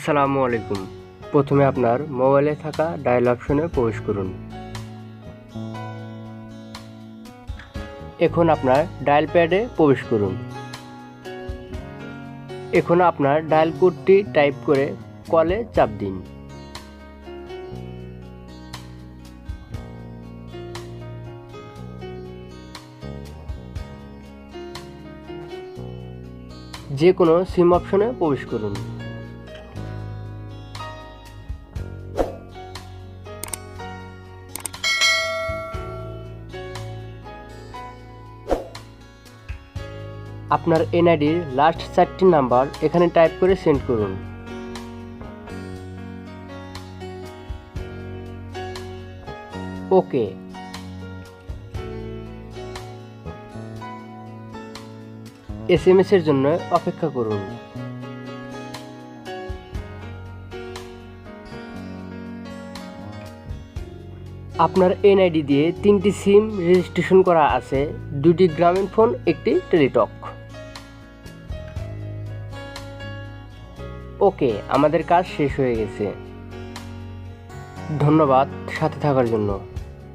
আসসালামু আলাইকুম। প্রথমে আপনার মোবাইলে থাকা ডায়াল অপশনে প্রবেশ করুন। এখন আপনার ডায়াল প্যাডে প্রবেশ করুন। এখন আপনার ডায়াল কোডটি টাইপ করে কলে চাপ দিন। যে কোনো সিম অপশনে প্রবেশ করুন। আপনার এনআইডির লাস্ট চারটি নাম্বার এখানে টাইপ করে সেন্ড করুন। ওকে এস এম এর জন্য অপেক্ষা করুন। আপনার এনআইডি দিয়ে তিনটি সিম রেজিস্ট্রেশন করা আছে। দুটি গ্রামীণ ফোন একটি টেলিটক ওকে আমাদের কাজ শেষ হয়ে গেছে। ধন্যবাদ সাথে থাকার জন্য।